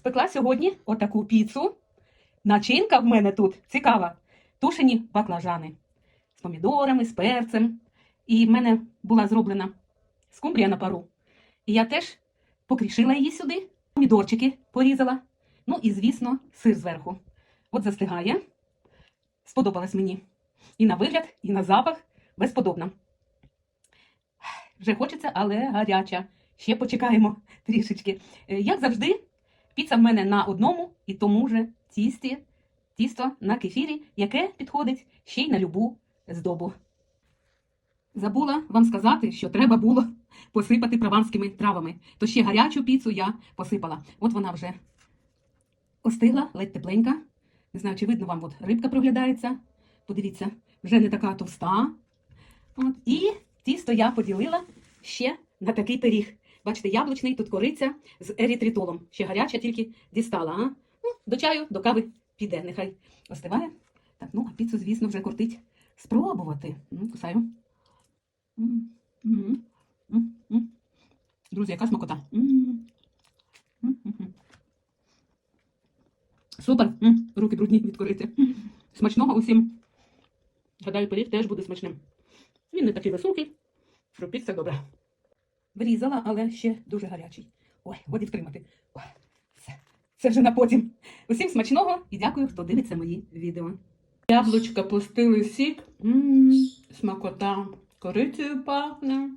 Спекла сьогодні отаку піцу. Начинка в мене тут цікава. Тушені баклажани з помідорами, з перцем. І в мене була зроблена скумбрія на пару. І я теж покрішила її сюди, помідорчики порізала. Ну і, звісно, сир зверху. От застигає. Сподобалось мені. І на вигляд, і на запах безподобно. Вже хочеться, але гаряча. Ще почекаємо трішечки. Е, Як завжди, піца в мене на одному і тому же тісті, тісто на кефірі, яке підходить ще й на любу здобу. Забула вам сказати, що треба було посипати прованськими травами. То ще гарячу піцу я посипала. От вона вже остигла, ледь тепленька. Не знаю, чи видно вам, от рибка проглядається. Подивіться, вже не така товста. От. І тісто я поділила ще на такий пиріг. Бачите, яблучний, тут кориця з ерітритолом. Ще гаряча, тільки дістала. А? Ну, до чаю, до кави піде, нехай остиває. Так, ну, а піцу, звісно, вже кортить спробувати. М, Кусаю. Друзі, яка смакота. Супер. Руки брудні від кориці. Смачного усім. Гадаю, пиріг теж буде смачним. Він не такий високий. Робіть все добре. Врізала, але ще дуже гарячий. Ой, годі втримати. Ой, все. Це вже на потім. Усім смачного і дякую, хто дивиться мої відео. Яблучка пустили сік. М, Смакота. Корицею пахне.